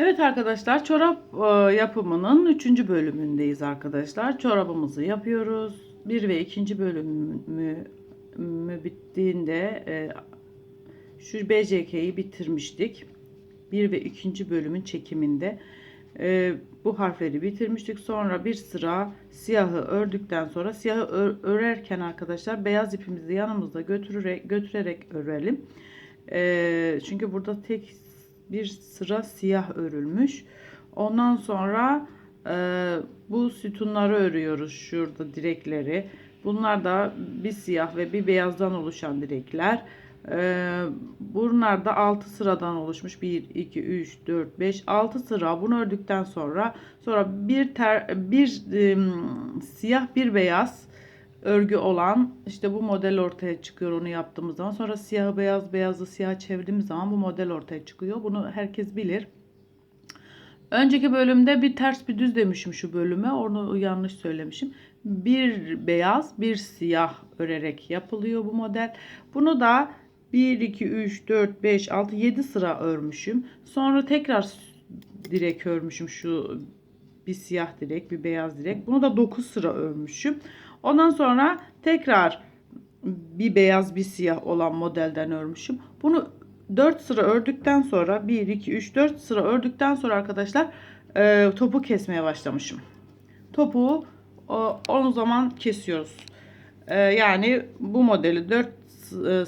Evet arkadaşlar çorap e, yapımının 3. bölümündeyiz arkadaşlar. Çorabımızı yapıyoruz. 1 ve 2. bölümü mü bittiğinde e, şu BCK'yi bitirmiştik. 1 ve 2. bölümün çekiminde e, bu harfleri bitirmiştik. Sonra bir sıra siyahı ördükten sonra siyahı ör- örerken arkadaşlar beyaz ipimizi yanımızda götürerek götürerek örelim. Çünkü burada tek bir sıra siyah örülmüş. Ondan sonra e, bu sütunları örüyoruz şurada direkleri. Bunlar da bir siyah ve bir beyazdan oluşan direkler. E, bunlar da 6 sıradan oluşmuş. 1, 2, 3, 4, 5, 6 sıra. Bunu ördükten sonra sonra bir ter, bir e, siyah bir beyaz örgü olan işte bu model ortaya çıkıyor onu yaptığımız zaman. Sonra siyah beyaz beyazı siyah çevirdiğimiz zaman bu model ortaya çıkıyor. Bunu herkes bilir. Önceki bölümde bir ters bir düz demişim şu bölüme. Onu yanlış söylemişim. Bir beyaz bir siyah örerek yapılıyor bu model. Bunu da 1, 2, 3, 4, 5, 6, 7 sıra örmüşüm. Sonra tekrar direk örmüşüm şu bir siyah direk bir beyaz direk. Bunu da 9 sıra örmüşüm. Ondan sonra tekrar bir beyaz bir siyah olan modelden örmüşüm. Bunu 4 sıra ördükten sonra 1 2 3 4 sıra ördükten sonra arkadaşlar e, topu kesmeye başlamışım. Topu o, o zaman kesiyoruz. E, yani bu modeli 4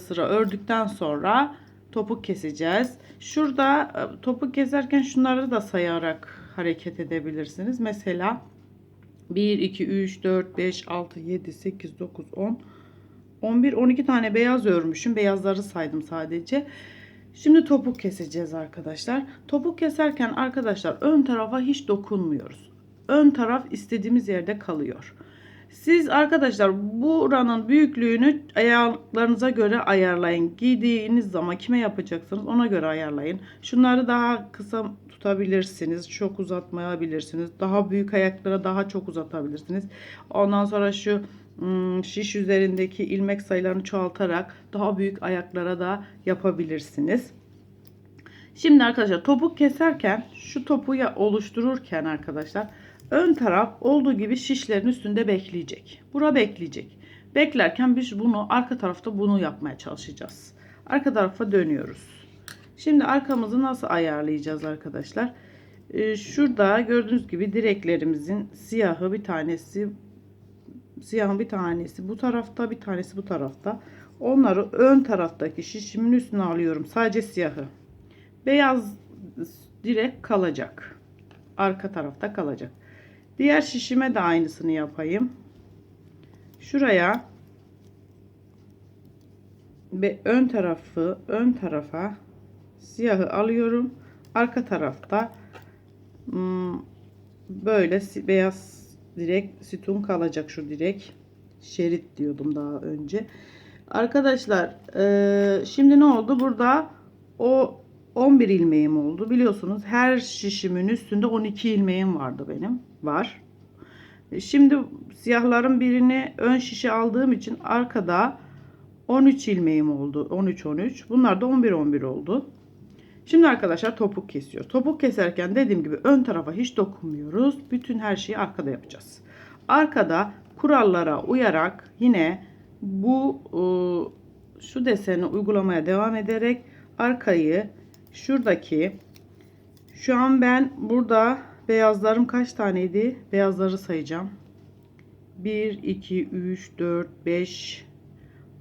sıra ördükten sonra topuk keseceğiz. Şurada e, topuk keserken şunları da sayarak hareket edebilirsiniz. Mesela 1, 2, 3, 4, 5, 6, 7, 8, 9, 10, 11, 12 tane beyaz örmüşüm. Beyazları saydım sadece. Şimdi topuk keseceğiz arkadaşlar. Topuk keserken arkadaşlar ön tarafa hiç dokunmuyoruz. Ön taraf istediğimiz yerde kalıyor. Siz arkadaşlar buranın büyüklüğünü ayaklarınıza göre ayarlayın. Giydiğiniz zaman kime yapacaksınız ona göre ayarlayın. Şunları daha kısa tutabilirsiniz. Çok uzatmayabilirsiniz. Daha büyük ayaklara daha çok uzatabilirsiniz. Ondan sonra şu ım, şiş üzerindeki ilmek sayılarını çoğaltarak daha büyük ayaklara da yapabilirsiniz. Şimdi arkadaşlar topuk keserken şu topu oluştururken arkadaşlar ön taraf olduğu gibi şişlerin üstünde bekleyecek. Bura bekleyecek. Beklerken biz bunu arka tarafta bunu yapmaya çalışacağız. Arka tarafa dönüyoruz. Şimdi arkamızı nasıl ayarlayacağız arkadaşlar? Ee, şurada gördüğünüz gibi direklerimizin siyahı bir tanesi siyahın bir tanesi bu tarafta bir tanesi bu tarafta. Onları ön taraftaki şişimin üstüne alıyorum. Sadece siyahı. Beyaz direk kalacak. Arka tarafta kalacak. Diğer şişime de aynısını yapayım. Şuraya ve ön tarafı ön tarafa siyahı alıyorum. Arka tarafta hmm, böyle beyaz direk sütun kalacak şu direk. Şerit diyordum daha önce. Arkadaşlar e, şimdi ne oldu? Burada o 11 ilmeğim oldu. Biliyorsunuz her şişimin üstünde 12 ilmeğim vardı benim. Var. E, Şimdi siyahların birini ön şişe aldığım için arkada 13 ilmeğim oldu. 13 13. Bunlar da 11 11 oldu. Şimdi arkadaşlar topuk kesiyor. Topuk keserken dediğim gibi ön tarafa hiç dokunmuyoruz. Bütün her şeyi arkada yapacağız. Arkada kurallara uyarak yine bu ıı, şu deseni uygulamaya devam ederek arkayı şuradaki şu an ben burada beyazlarım kaç taneydi? Beyazları sayacağım. 1 2 3 4 5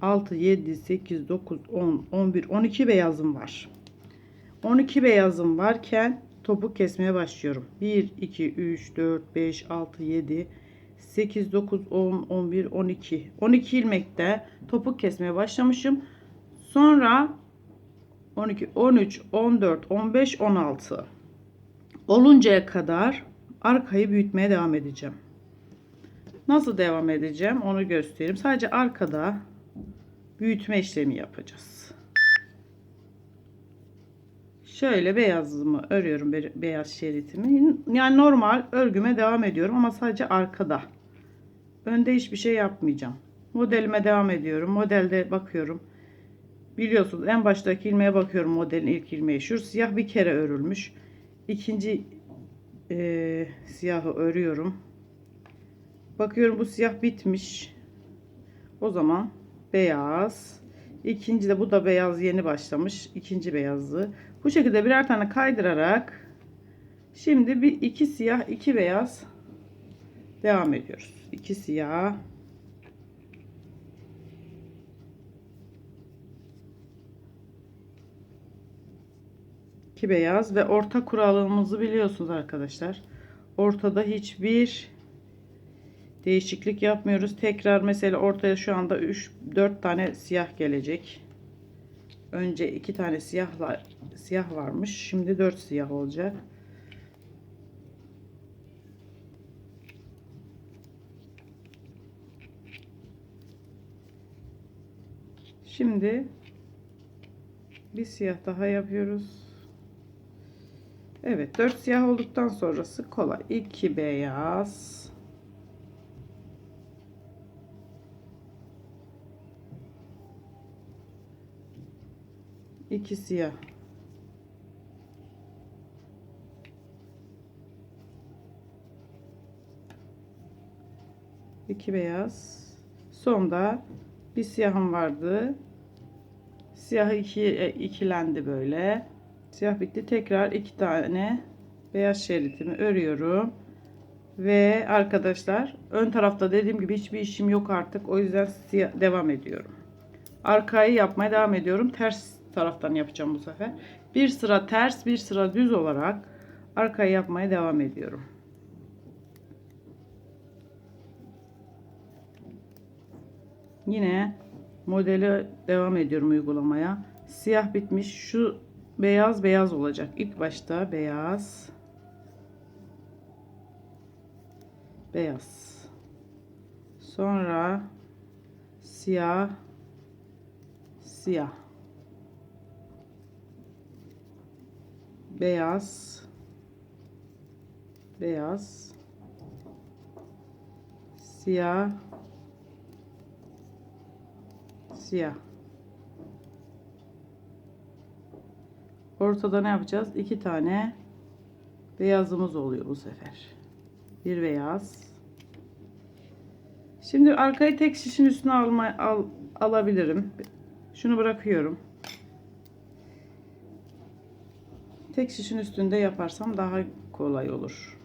6 7 8 9 10 11 12 beyazım var. 12 beyazım varken topuk kesmeye başlıyorum. 1 2 3 4 5 6 7 8 9 10 11 12 12 ilmekte topuk kesmeye başlamışım. Sonra 12 13 14 15 16 oluncaya kadar arkayı büyütmeye devam edeceğim. Nasıl devam edeceğim onu göstereyim. Sadece arkada büyütme işlemi yapacağız. Şöyle beyazımı örüyorum be- beyaz şeritimi. Yani normal örgüme devam ediyorum ama sadece arkada. Önde hiçbir şey yapmayacağım. Modelime devam ediyorum. Modelde bakıyorum. Biliyorsunuz en baştaki ilmeğe bakıyorum modelin ilk ilmeği. Şu siyah bir kere örülmüş. İkinci e, siyahı örüyorum. Bakıyorum bu siyah bitmiş. O zaman beyaz. İkinci de bu da beyaz yeni başlamış. İkinci beyazı. Bu şekilde birer tane kaydırarak şimdi bir iki siyah iki beyaz devam ediyoruz. İki siyah iki beyaz ve orta kuralımızı biliyorsunuz arkadaşlar. Ortada hiçbir değişiklik yapmıyoruz. Tekrar mesela ortaya şu anda 3 4 tane siyah gelecek. Önce 2 tane siyahlar siyah varmış. Şimdi 4 siyah olacak. Şimdi bir siyah daha yapıyoruz. Evet 4 siyah olduktan sonrası kolay. 2 beyaz. iki siyah. iki beyaz. Sonda bir siyahım vardı. Siyah iki, e, ikilendi böyle. Siyah bitti. Tekrar iki tane beyaz şeritimi örüyorum. Ve arkadaşlar ön tarafta dediğim gibi hiçbir işim yok artık. O yüzden siyah devam ediyorum. Arkayı yapmaya devam ediyorum. Ters taraftan yapacağım bu sefer. Bir sıra ters, bir sıra düz olarak arkayı yapmaya devam ediyorum. Yine modeli devam ediyorum uygulamaya. Siyah bitmiş. Şu beyaz beyaz olacak. İlk başta beyaz. Beyaz. Sonra siyah siyah beyaz beyaz siyah siyah ortada ne yapacağız? İki tane beyazımız oluyor bu sefer. Bir beyaz. Şimdi arkayı tek şişin üstüne alma, al, alabilirim. Şunu bırakıyorum. Tek şişin üstünde yaparsam daha kolay olur.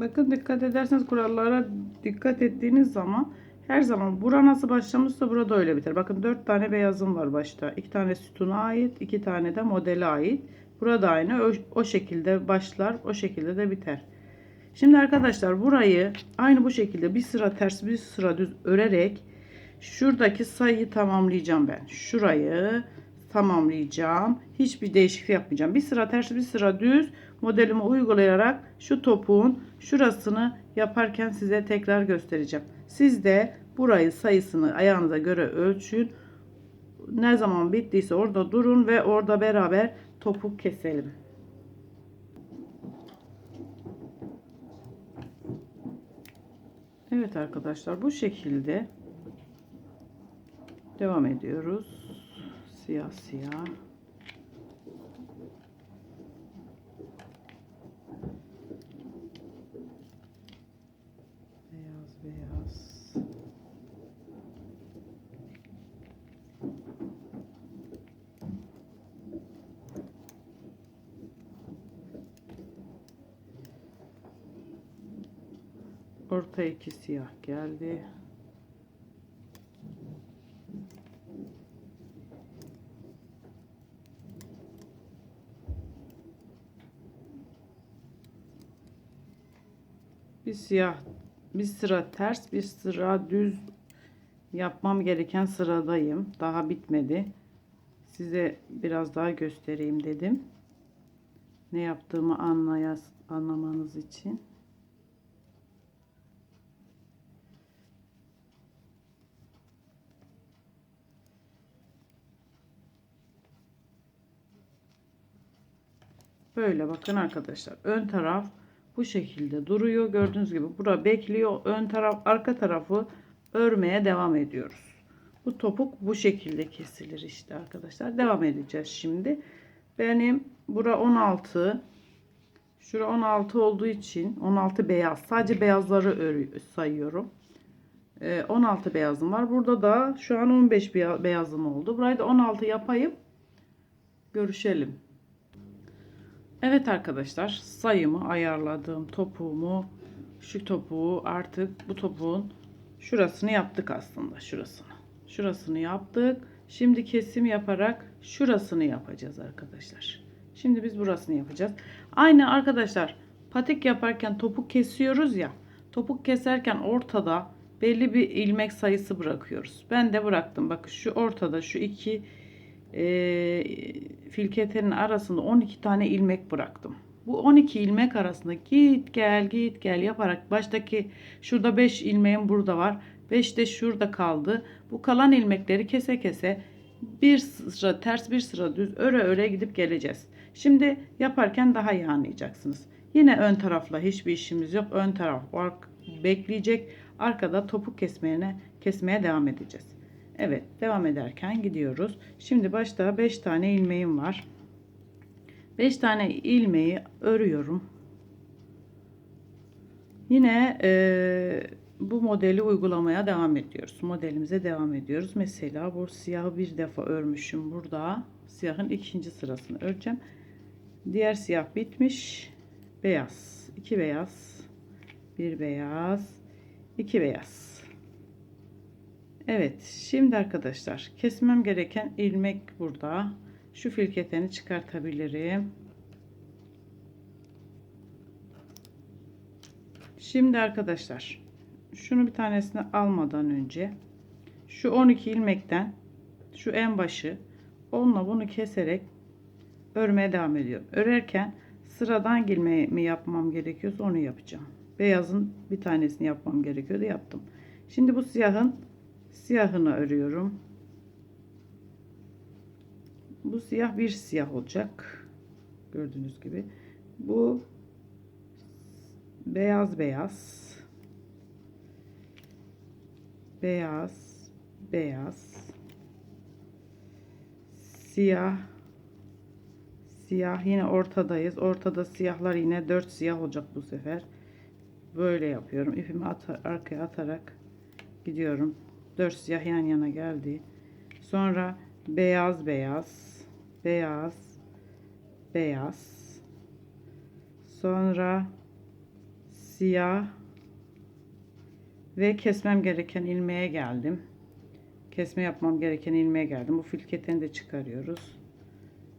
Bakın dikkat ederseniz kurallara dikkat ettiğiniz zaman her zaman bura nasıl başlamışsa burada öyle biter. Bakın 4 tane beyazım var başta. 2 tane sütuna ait, 2 tane de modele ait. Burada aynı o, o şekilde başlar, o şekilde de biter. Şimdi arkadaşlar burayı aynı bu şekilde bir sıra ters bir sıra düz örerek şuradaki sayıyı tamamlayacağım ben. Şurayı tamamlayacağım. Hiçbir değişiklik yapmayacağım. Bir sıra ters bir sıra düz modelimi uygulayarak şu topuğun şurasını yaparken size tekrar göstereceğim. Siz de burayı sayısını ayağınıza göre ölçün. Ne zaman bittiyse orada durun ve orada beraber topuk keselim. Evet arkadaşlar bu şekilde devam ediyoruz. Siyah siyah. Beyaz beyaz. İki siyah geldi. Bir siyah, bir sıra ters, bir sıra düz yapmam gereken sıradayım. Daha bitmedi. Size biraz daha göstereyim dedim. Ne yaptığımı anlayas anlamanız için. Böyle bakın arkadaşlar. Ön taraf bu şekilde duruyor. Gördüğünüz gibi bura bekliyor. Ön taraf arka tarafı örmeye devam ediyoruz. Bu topuk bu şekilde kesilir işte arkadaşlar. Devam edeceğiz şimdi. Benim bura 16 Şura 16 olduğu için 16 beyaz. Sadece beyazları sayıyorum. Ee, 16 beyazım var. Burada da şu an 15 beya- beyazım oldu. Burayı da 16 yapayım. Görüşelim. Evet arkadaşlar sayımı ayarladığım topuğumu şu topuğu artık bu topuğun şurasını yaptık aslında şurasını. Şurasını yaptık. Şimdi kesim yaparak şurasını yapacağız arkadaşlar. Şimdi biz burasını yapacağız. Aynı arkadaşlar patik yaparken topuk kesiyoruz ya. Topuk keserken ortada belli bir ilmek sayısı bırakıyoruz. Ben de bıraktım. Bakın şu ortada şu iki e, filketenin arasında 12 tane ilmek bıraktım. Bu 12 ilmek arasında git gel git gel yaparak baştaki şurada 5 ilmeğim burada var. 5 de şurada kaldı. Bu kalan ilmekleri kese kese bir sıra ters bir sıra düz öre öre gidip geleceğiz. Şimdi yaparken daha iyi anlayacaksınız. Yine ön tarafla hiçbir işimiz yok. Ön taraf bekleyecek. Arkada topuk kesmeye kesmeye devam edeceğiz. Evet devam ederken gidiyoruz. Şimdi başta 5 tane ilmeğim var. 5 tane ilmeği örüyorum. Yine e, bu modeli uygulamaya devam ediyoruz. Modelimize devam ediyoruz. Mesela bu siyahı bir defa örmüşüm burada. Siyahın ikinci sırasını öreceğim. Diğer siyah bitmiş. Beyaz. iki beyaz. Bir beyaz. iki beyaz. Evet. Şimdi arkadaşlar kesmem gereken ilmek burada. Şu filketeni çıkartabilirim. Şimdi arkadaşlar şunu bir tanesini almadan önce şu 12 ilmekten şu en başı onunla bunu keserek örmeye devam ediyorum. Örerken sıradan ilmeği mi yapmam gerekiyorsa onu yapacağım. Beyazın bir tanesini yapmam gerekiyordu yaptım. Şimdi bu siyahın siyahını örüyorum. Bu siyah bir siyah olacak. Gördüğünüz gibi. Bu beyaz beyaz. Beyaz, beyaz. Siyah. Siyah yine ortadayız. Ortada siyahlar yine 4 siyah olacak bu sefer. Böyle yapıyorum. İpimi at arkaya atarak gidiyorum. 4 siyah yan yana geldi. Sonra beyaz beyaz beyaz beyaz. Sonra siyah ve kesmem gereken ilmeğe geldim. Kesme yapmam gereken ilmeğe geldim. Bu filketeni de çıkarıyoruz.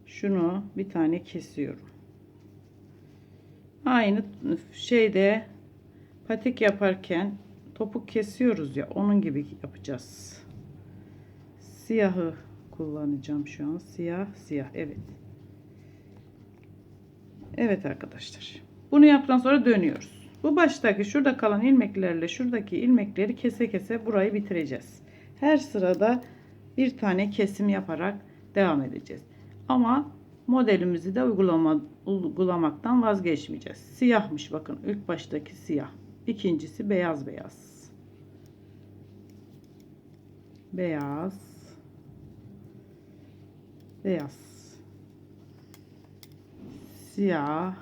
Şunu bir tane kesiyorum. Aynı şeyde patik yaparken topuk kesiyoruz ya onun gibi yapacağız siyahı kullanacağım şu an. Siyah, siyah. Evet. Evet arkadaşlar. Bunu yaptıktan sonra dönüyoruz. Bu baştaki şurada kalan ilmeklerle şuradaki ilmekleri kese kese burayı bitireceğiz. Her sırada bir tane kesim yaparak devam edeceğiz. Ama modelimizi de uygulama, uygulamaktan vazgeçmeyeceğiz. Siyahmış bakın ilk baştaki siyah. İkincisi beyaz beyaz. Beyaz. Beyaz. Siyah.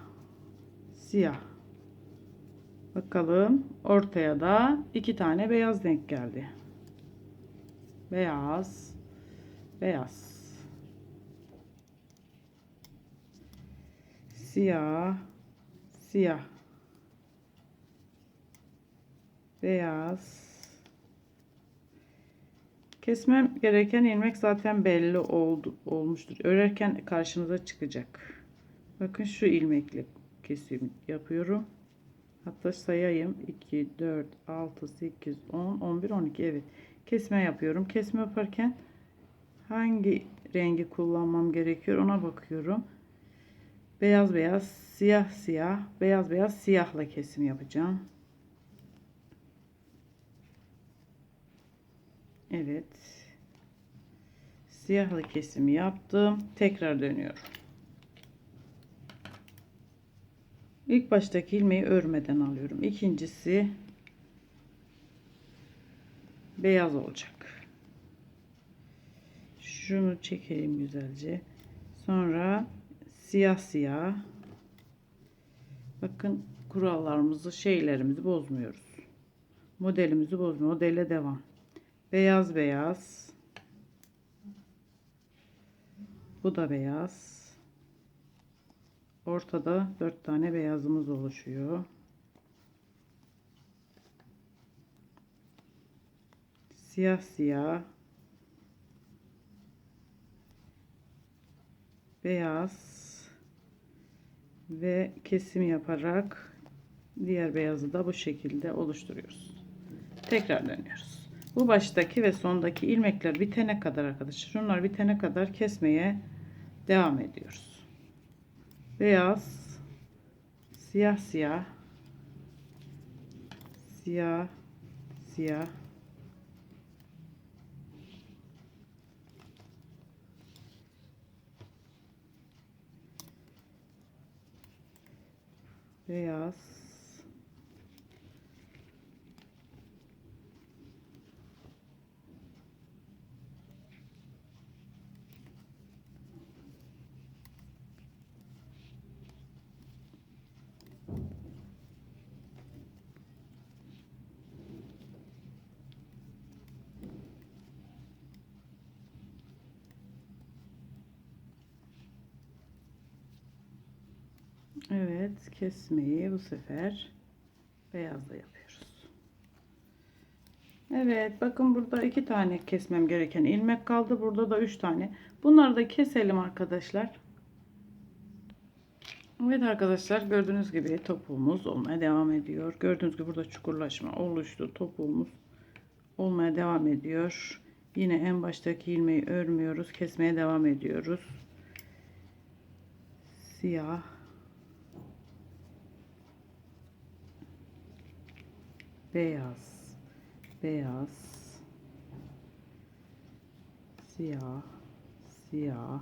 Siyah. Bakalım ortaya da iki tane beyaz denk geldi. Beyaz. Beyaz. Siyah. Siyah beyaz Kesmem gereken ilmek zaten belli oldu, olmuştur. Örerken karşınıza çıkacak. Bakın şu ilmekle kesim yapıyorum. Hatta sayayım. 2, 4, 6, 8, 10, 11, 12. Evet. kesme yapıyorum. Kesme yaparken hangi rengi kullanmam gerekiyor ona bakıyorum. Beyaz beyaz, siyah siyah, beyaz beyaz siyahla kesim yapacağım. Evet. Siyahlı kesimi yaptım. Tekrar dönüyorum. İlk baştaki ilmeği örmeden alıyorum. İkincisi beyaz olacak. Şunu çekelim güzelce. Sonra siyah siyah. Bakın kurallarımızı, şeylerimizi bozmuyoruz. Modelimizi bozmuyoruz. Modelle devam. Beyaz beyaz. Bu da beyaz. Ortada dört tane beyazımız oluşuyor. Siyah siyah. Beyaz. Ve kesim yaparak diğer beyazı da bu şekilde oluşturuyoruz. Tekrar dönüyoruz. Bu baştaki ve sondaki ilmekler bitene kadar arkadaşlar. Şunlar bitene kadar kesmeye devam ediyoruz beyaz siyah siyah siyah siyah beyaz Evet, kesmeyi bu sefer beyazla yapıyoruz. Evet, bakın burada iki tane kesmem gereken ilmek kaldı. Burada da üç tane. Bunları da keselim arkadaşlar. Evet arkadaşlar gördüğünüz gibi topuğumuz olmaya devam ediyor. Gördüğünüz gibi burada çukurlaşma oluştu. Topuğumuz olmaya devam ediyor. Yine en baştaki ilmeği örmüyoruz. Kesmeye devam ediyoruz. Siyah beyaz, beyaz, siyah, siyah,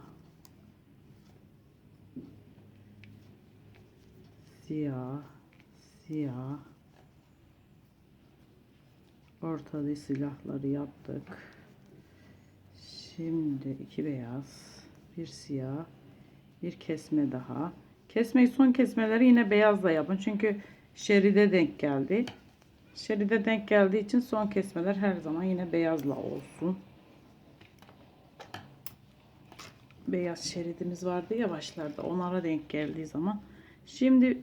siyah, siyah. Ortada silahları yaptık. Şimdi iki beyaz, bir siyah, bir kesme daha. Kesmeyi son kesmeleri yine beyazla yapın. Çünkü şeride denk geldi. Şeride denk geldiği için son kesmeler her zaman yine beyazla olsun. Beyaz şeridimiz vardı ya başlarda. Onlara denk geldiği zaman. Şimdi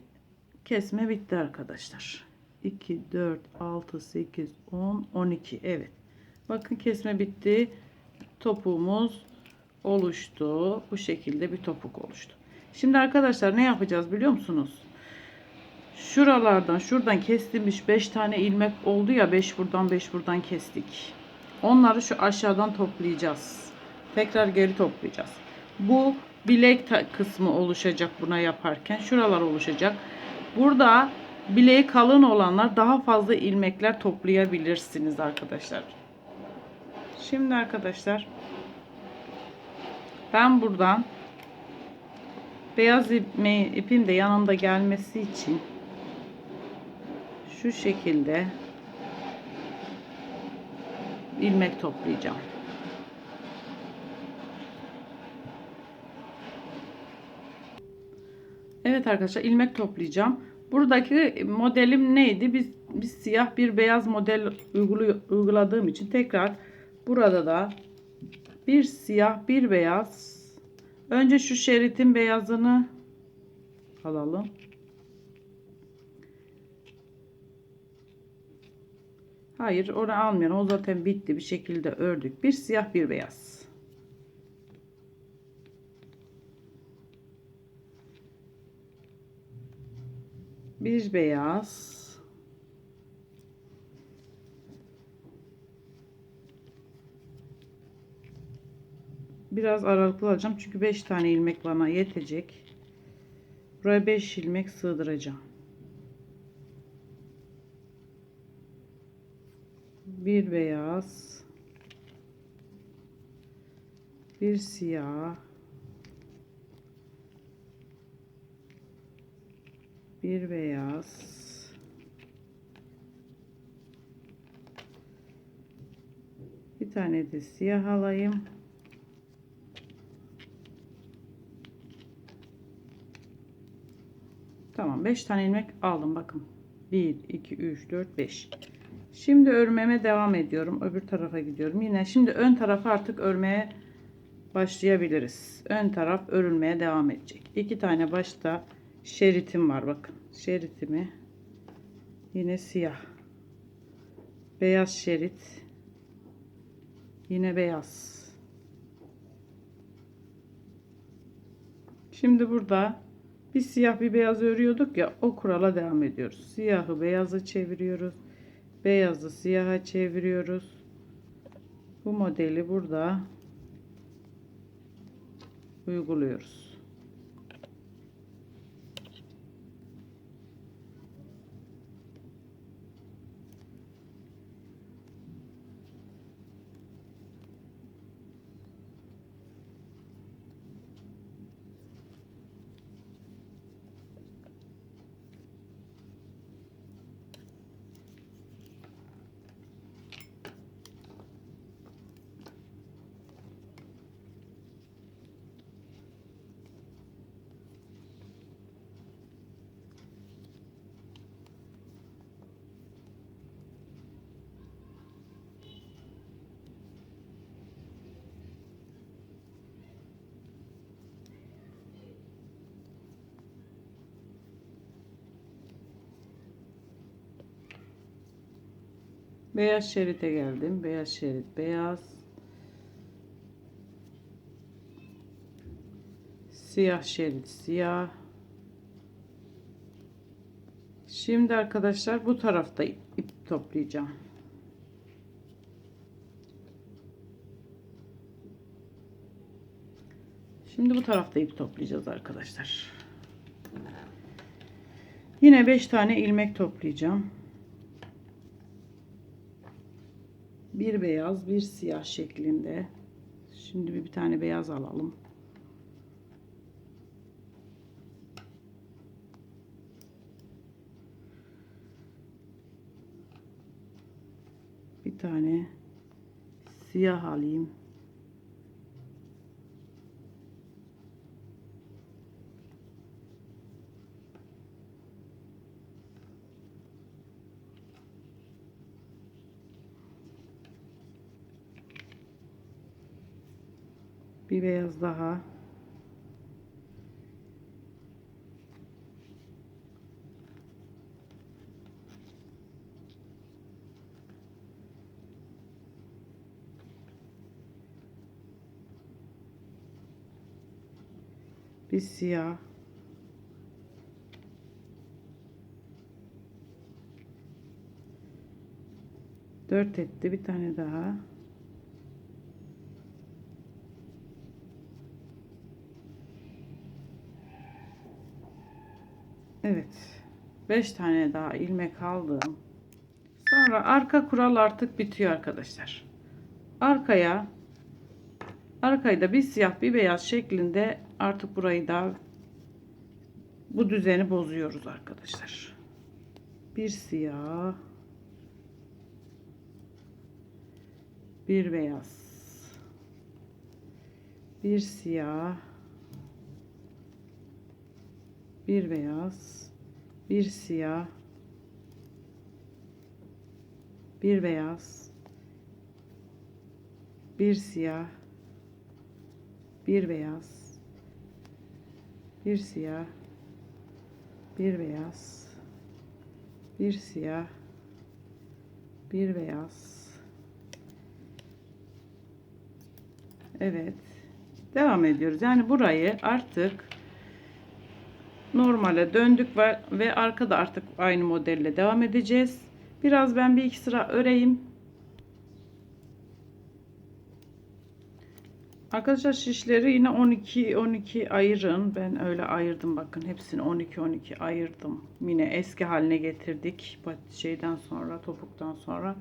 kesme bitti arkadaşlar. 2, 4, 6, 8, 10, 12. Evet. Bakın kesme bitti. Topuğumuz oluştu. Bu şekilde bir topuk oluştu. Şimdi arkadaşlar ne yapacağız biliyor musunuz? Şuralardan şuradan kestiğimiz 5 tane ilmek oldu ya 5 buradan 5 buradan kestik. Onları şu aşağıdan toplayacağız. Tekrar geri toplayacağız. Bu bilek kısmı oluşacak buna yaparken. Şuralar oluşacak. Burada bileği kalın olanlar daha fazla ilmekler toplayabilirsiniz arkadaşlar. Şimdi arkadaşlar ben buradan beyaz ipim de yanında gelmesi için şu şekilde ilmek toplayacağım. Evet arkadaşlar ilmek toplayacağım. Buradaki modelim neydi? Biz, biz siyah bir beyaz model uyguladığım için tekrar burada da bir siyah bir beyaz önce şu şeritin beyazını alalım. Hayır onu almayalım. O zaten bitti bir şekilde ördük. Bir siyah bir beyaz. Bir beyaz. Biraz aralıklı alacağım. Çünkü 5 tane ilmek bana yetecek. Buraya 5 ilmek sığdıracağım. Bir beyaz. Bir siyah. Bir beyaz. Bir tane de siyah alayım. Tamam 5 tane ilmek aldım bakın. 1 2 3 4 5. Şimdi örmeme devam ediyorum. Öbür tarafa gidiyorum. Yine şimdi ön tarafı artık örmeye başlayabiliriz. Ön taraf örülmeye devam edecek. İki tane başta şeritim var bakın. Şeritimi yine siyah. Beyaz şerit. Yine beyaz. Şimdi burada bir siyah bir beyaz örüyorduk ya o kurala devam ediyoruz. Siyahı beyaza çeviriyoruz. Beyazı siyaha çeviriyoruz. Bu modeli burada uyguluyoruz. Beyaz şerite geldim. Beyaz şerit beyaz. Siyah şerit siyah. Şimdi arkadaşlar bu tarafta ip toplayacağım. Şimdi bu tarafta ip toplayacağız arkadaşlar. Yine 5 tane ilmek toplayacağım. Bir beyaz bir siyah şeklinde. Şimdi bir, bir tane beyaz alalım. Bir tane siyah alayım Bir beyaz daha. Bir siyah. Dört etti. Bir tane daha. Evet. 5 tane daha ilmek aldım. Sonra arka kural artık bitiyor arkadaşlar. Arkaya arkayı da bir siyah bir beyaz şeklinde artık burayı da bu düzeni bozuyoruz arkadaşlar. Bir siyah bir beyaz bir siyah bir beyaz, bir siyah, bir beyaz, bir siyah, bir beyaz, bir siyah, bir beyaz, bir siyah, bir beyaz. Evet. Devam ediyoruz. Yani burayı artık normale döndük ve, ve arkada artık aynı modelle devam edeceğiz. Biraz ben bir iki sıra öreyim. Arkadaşlar şişleri yine 12 12 ayırın. Ben öyle ayırdım bakın. Hepsini 12 12 ayırdım. Yine eski haline getirdik. Şeyden sonra, topuktan sonra.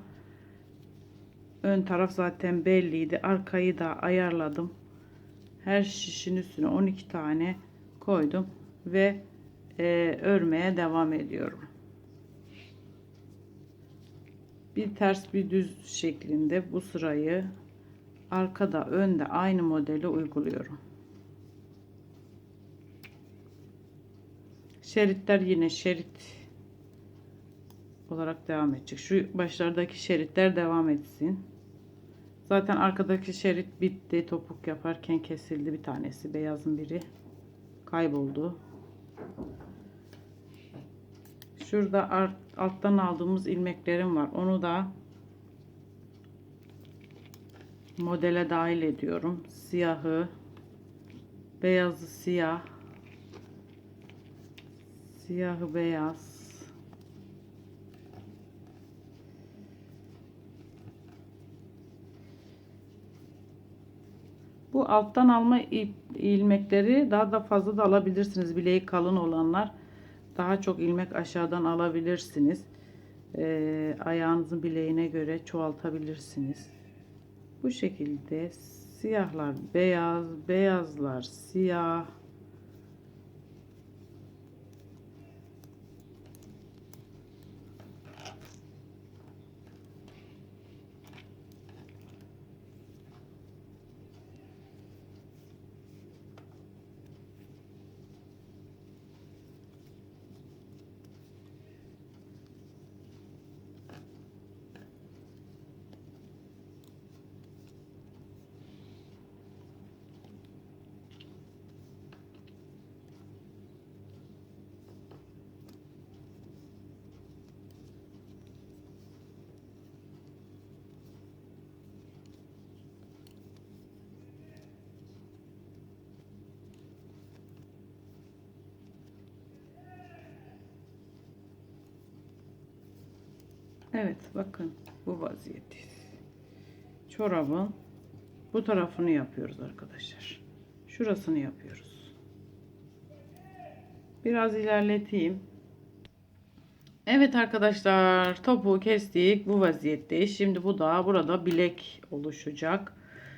Ön taraf zaten belliydi. Arkayı da ayarladım. Her şişin üstüne 12 tane koydum ve e, örmeye devam ediyorum. Bir ters bir düz şeklinde bu sırayı arkada önde aynı modeli uyguluyorum. Şeritler yine şerit olarak devam edecek. Şu başlardaki şeritler devam etsin. Zaten arkadaki şerit bitti. Topuk yaparken kesildi bir tanesi. Beyazın biri kayboldu. Şurada art- alttan aldığımız ilmeklerim var. Onu da modele dahil ediyorum. Siyahı, beyazı siyah, siyahı beyaz. Bu alttan alma ip- ilmekleri daha da fazla da alabilirsiniz. Bileği kalın olanlar daha çok ilmek aşağıdan alabilirsiniz. Ee, ayağınızın bileğine göre çoğaltabilirsiniz. Bu şekilde siyahlar beyaz, beyazlar siyah. Evet bakın bu vaziyetteyiz. Çorabın bu tarafını yapıyoruz arkadaşlar. Şurasını yapıyoruz. Biraz ilerleteyim. Evet arkadaşlar topuğu kestik. Bu vaziyetteyiz. Şimdi bu da burada bilek oluşacak.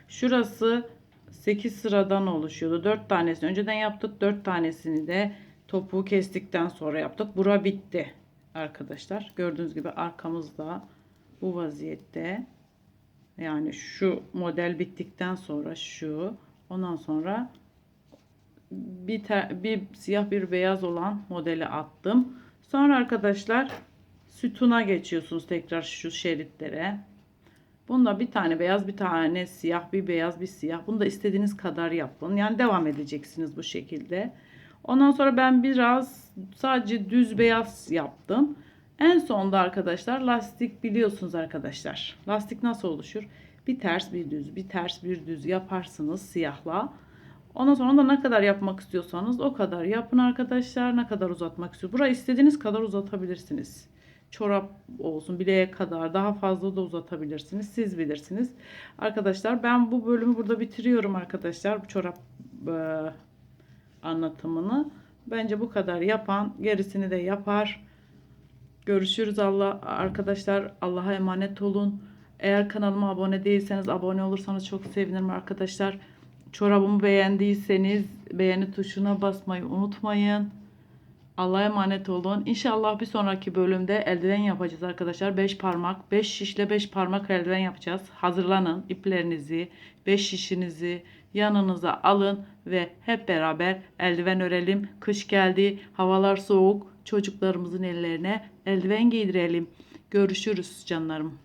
Şurası 8 sıradan oluşuyordu. 4 tanesini önceden yaptık. 4 tanesini de topuğu kestikten sonra yaptık. Bura bitti arkadaşlar. Gördüğünüz gibi arkamızda bu vaziyette. Yani şu model bittikten sonra şu. Ondan sonra bir, te- bir siyah bir beyaz olan modeli attım. Sonra arkadaşlar sütuna geçiyorsunuz tekrar şu şeritlere. Bunda bir tane beyaz bir tane siyah bir beyaz bir siyah. Bunu da istediğiniz kadar yapın. Yani devam edeceksiniz bu şekilde. Ondan sonra ben biraz sadece düz beyaz yaptım. En sonda arkadaşlar lastik biliyorsunuz arkadaşlar. Lastik nasıl oluşur? Bir ters bir düz bir ters bir düz yaparsınız siyahla. Ondan sonra da ne kadar yapmak istiyorsanız o kadar yapın arkadaşlar. Ne kadar uzatmak istiyorsanız. Burayı istediğiniz kadar uzatabilirsiniz. Çorap olsun bileğe kadar daha fazla da uzatabilirsiniz. Siz bilirsiniz. Arkadaşlar ben bu bölümü burada bitiriyorum arkadaşlar. Bu çorap anlatımını. Bence bu kadar yapan gerisini de yapar. Görüşürüz Allah arkadaşlar. Allah'a emanet olun. Eğer kanalıma abone değilseniz abone olursanız çok sevinirim arkadaşlar. Çorabımı beğendiyseniz beğeni tuşuna basmayı unutmayın. Allah'a emanet olun. İnşallah bir sonraki bölümde eldiven yapacağız arkadaşlar. 5 parmak, 5 şişle 5 parmak eldiven yapacağız. Hazırlanın. iplerinizi, 5 şişinizi yanınıza alın ve hep beraber eldiven örelim. Kış geldi, havalar soğuk. Çocuklarımızın ellerine eldiven giydirelim. Görüşürüz canlarım.